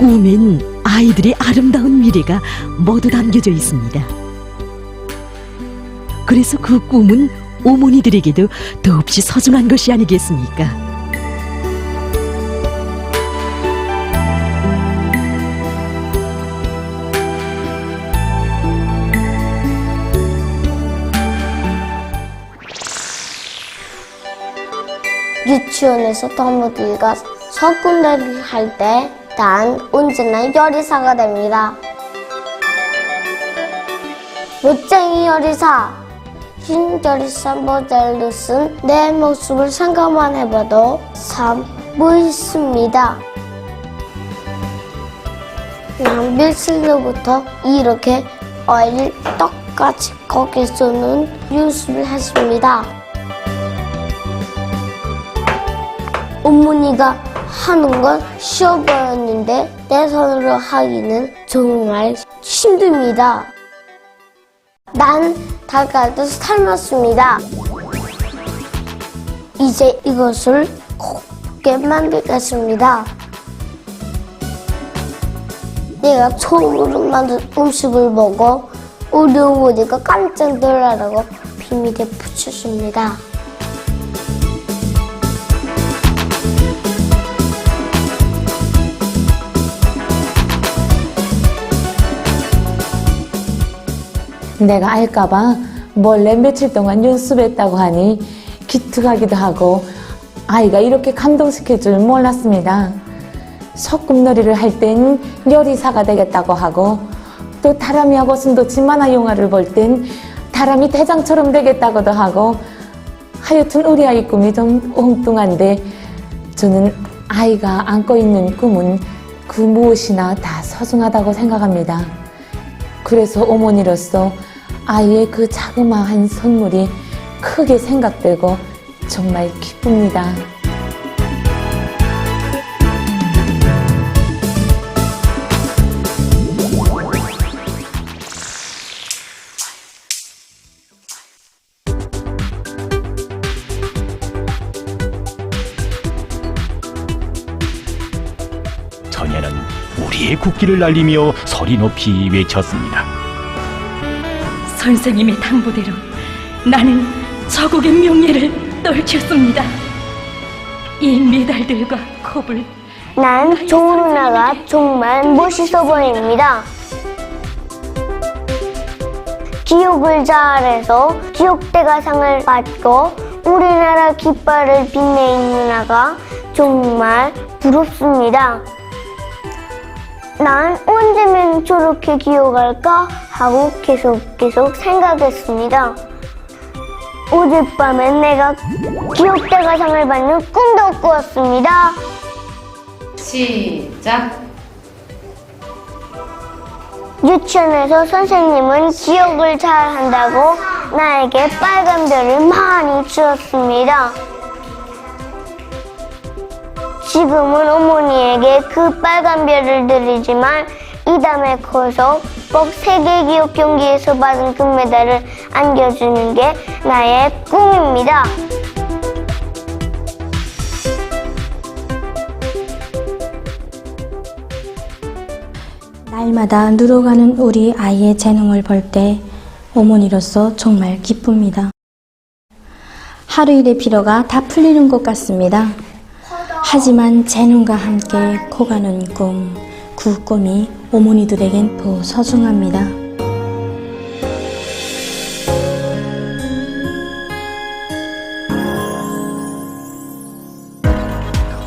꿈엔 아이들의 아름다운 미래가 모두 담겨져 있습니다. 그래서 그 꿈은 어머니들에게도 더없이 소중한 것이 아니겠습니까? 유치원에서 동무들과 소꿉놀이를 할때 난 언제나 요리사가 됩니다. 멋쟁이 요리사, 흰 요리사 모델로 쓴 내 모습을 생각만 해봐도 참 멋있습니다. 난 며칠로부터 이렇게 어일 똑같이 고개 쏘는 연습을 했습니다. 어머니가 하는 건 쉬워 보였는데 내 손으로 하기는 정말 힘듭니다. 난 닭갈도 삶았습니다. 이제 이것을 곱게 만들겠습니다. 내가 처음으로 만든 음식을 보고 우리 어머니가 깜짝 놀라라고 비밀에 붙였습니다. 내가 알까봐 몰래 며칠 동안 연습했다고 하니 기특하기도 하고 아이가 이렇게 감동시킬 줄 몰랐습니다. 소꿉놀이를 할 땐 요리사가 되겠다고 하고 또 다람이하고 순도치 만화 영화를 볼 땐 다람이 대장처럼 되겠다고도 하고 하여튼 우리 아이 꿈이 좀 엉뚱한데 저는 아이가 안고 있는 꿈은 그 무엇이나 다 소중하다고 생각합니다. 그래서 어머니로서 아이의 그 자그마한 선물이 크게 생각되고 정말 기쁩니다. 전에는 우리의 국기를 날리며 소리 높이 외쳤습니다. 선생님의 당부대로 나는 저국의 명예를 떨쳤습니다. 이 메달들과 컵을 난 좋은 누나가 정말 멋있어 보입니다. 기억을 잘해서 기억대가상을 받고 우리나라 깃발을 빛내는 누나가 정말 부럽습니다. 난 언제면 저렇게 기억할까 하고 계속 계속 생각했습니다. 어젯밤엔 내가 기억대가 상을 받는 꿈도 꾸었습니다. 시작. 유치원에서 선생님은 기억을 잘 한다고 나에게 빨간 별을 많이 주었습니다. 지금은 어머니에게 그 빨간 별을 드리지만 이 다음에 커서 꼭 세계 기억 경기에서 받은 금메달을 안겨주는 게 나의 꿈입니다. 날마다 늘어가는 우리 아이의 재능을 볼 때 어머니로서 정말 기쁩니다. 하루 일의 피로가 다 풀리는 것 같습니다. 하지만 재능과 함께 커가는 꿈, 그 꿈이 어머니들에겐 더 소중합니다.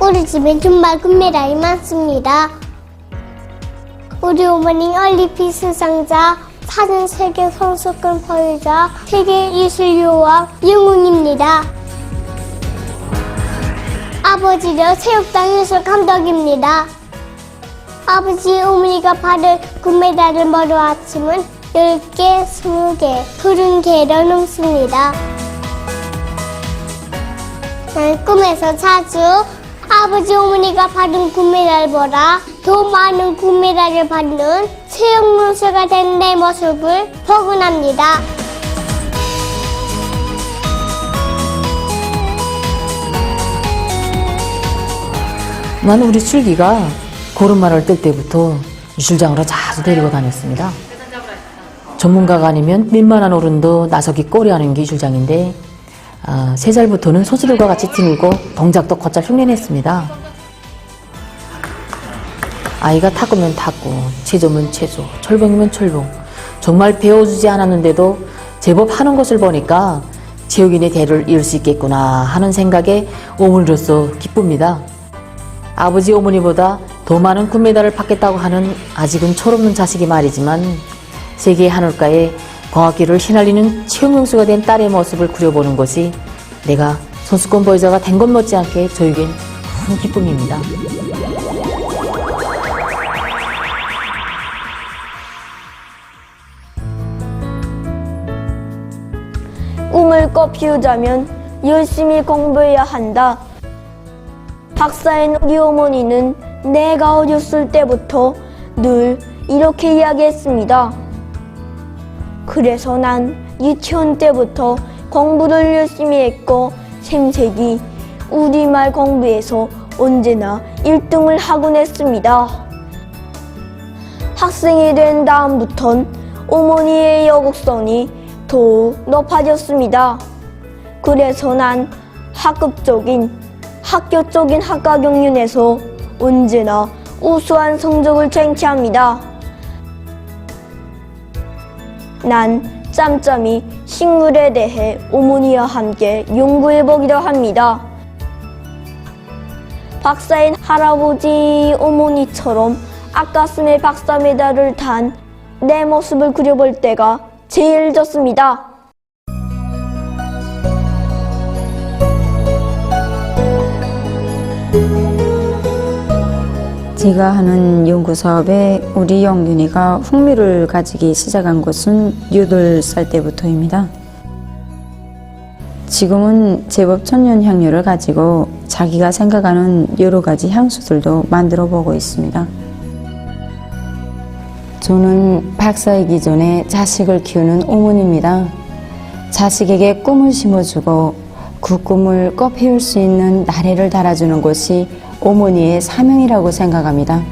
우리 집엔 정말 금메달이 많습니다. 우리 어머니 올림픽 수상자, 사전 세계 선수권 보유자, 세계 예술 요왕 영웅입니다. 아버지는 체육당 예술 감독입니다. 아버지 어머니가 받을 금메달을 모두 아침은 10개, 20개, 30개로 넘습니다. 난 꿈에서 자주 아버지 어머니가 받은 금메달보다 더 많은 금메달을 받는 체육 선수가 된 내 모습을 보곤 합니다. 난 우리 슬기가 고름말을 뜰 때부터 유실장으로 자주 데리고 다녔습니다. 전문가가 아니면 민만한 어른도 나서기 꺼려하는 게 유실장인데 아, 세 살부터는 소수들과 같이 뛰놀고 동작도 곧잘 흉내냈습니다. 아이가 탁구면 탁구, 체조면 체조, 철봉이면 철봉. 정말 배워주지 않았는데도 제법 하는 것을 보니까 체육인의 대를 이을 수 있겠구나 하는 생각에 어머니로서 기쁩니다. 아버지 어머니보다 더 많은 금메달을 받겠다고 하는 아직은 철없는 자식이 말이지만 세계 하늘가에 광학기를 휘날리는 체육명수가 된 딸의 모습을 그려보는 것이 내가 선수권 보유자가 된 것 못지않게 저에겐 큰 기쁨입니다. 꿈을 꿔 피우자면 열심히 공부해야 한다. 박사인 우리 어머니는 내가 어렸을 때부터 늘 이렇게 이야기했습니다. 그래서 난 유치원 때부터 공부를 열심히 했고 생색이 우리말 공부에서 언제나 1등을 하곤 했습니다. 학생이 된 다음부턴 어머니의 여국선이 더욱 높아졌습니다. 그래서 난 학급적인 학교적인 학과 경륜에서 언제나 우수한 성적을 쟁취합니다. 난 짬짬이 식물에 대해 어머니와 함께 연구해보기도 합니다. 박사인 할아버지 어머니처럼 아까슴에 박사 메달을 탄내 모습을 그려볼 때가 제일 좋습니다. 제가 하는 연구 사업에 우리 영균이가 흥미를 가지기 시작한 것은 8살 때부터입니다. 지금은 제법 천연 향료를 가지고 자기가 생각하는 여러 가지 향수들도 만들어 보고 있습니다. 저는 박사이기 전에 자식을 키우는 어머니입니다. 자식에게 꿈을 심어주고 그 꿈을 꽃피울 수 있는 나래를 달아주는 것이 어머니의 사명이라고 생각합니다.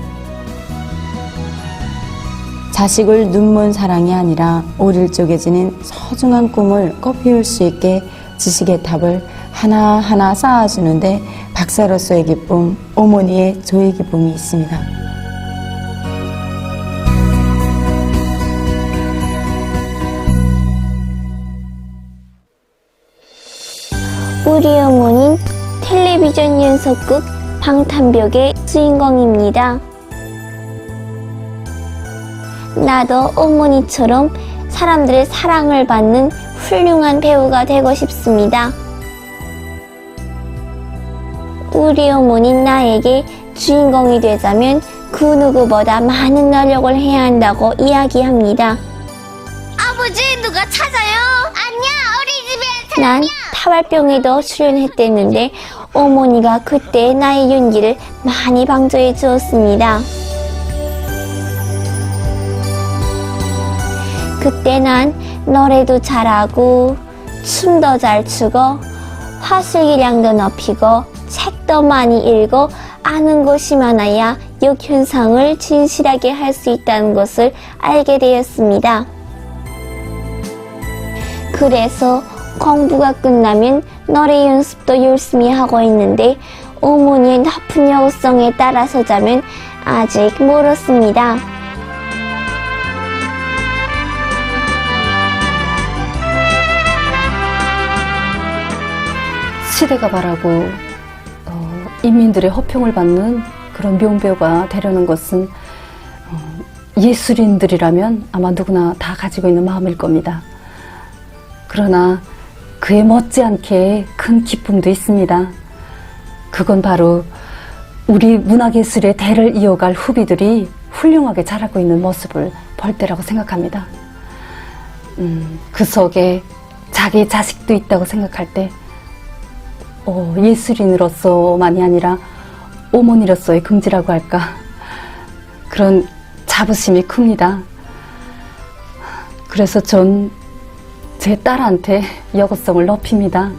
자식을 눈먼 사랑이 아니라 어릴 적에 지닌 소중한 꿈을 꽃피울 수 있게 지식의 탑을 하나하나 쌓아주는데 박사로서의 기쁨, 어머니의 저의 기쁨이 있습니다. 우리 어머니는 텔레비전 연속극 방탄벽의 주인공입니다. 나도 어머니처럼 사람들의 사랑을 받는 훌륭한 배우가 되고 싶습니다. 우리 어머니 나에게 주인공이 되자면 그 누구보다 많은 노력을 해야 한다고 이야기합니다. 아버지 누가 찾아요? 아니야 우리 집에 난 타발병에도 출연했댔는데 어머니가 그때 나의 연기를 많이 방조해 주었습니다. 그때 난 노래도 잘하고 춤도 잘 추고 화술기량도 높이고 책도 많이 읽고 아는 것이 많아야 역현상을 진실하게 할 수 있다는 것을 알게 되었습니다. 그래서 공부가 끝나면 노래 연습도 열심히 하고 있는데 어머니의 높은 여성에 따라서 자면 아직 멀었습니다. 시대가 바라고 어, 인민들의 허평을 받는 그런 명배우가 되려는 것은 어, 예술인들이라면 아마 누구나 다 가지고 있는 마음일 겁니다. 그러나 그에 못지않게 큰 기쁨도 있습니다. 그건 바로 우리 문화예술의 대를 이어갈 후비들이 훌륭하게 자라고 있는 모습을 볼 때라고 생각합니다. 음, 그 속에 자기 자식도 있다고 생각할 때 어, 예술인으로서만이 아니라 어머니로서의 긍지라고 할까 그런 자부심이 큽니다. 그래서 전 제 딸한테 여고성을 높입니다.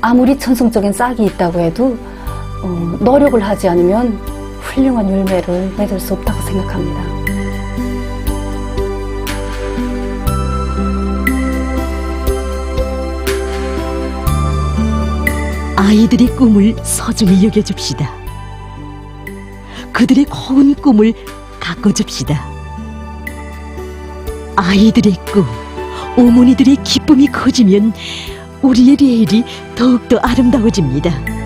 아무리 천성적인 싹이 있다고 해도 어, 노력을 하지 않으면 훌륭한 열매를 맺을 수 없다고 생각합니다. 아이들의 꿈을 소중히 여겨줍시다. 그들의 고운 꿈을 가꿔줍시다. 아이들의 꿈, 어머니들의 기쁨이 커지면 우리의 레일이 더욱더 아름다워집니다.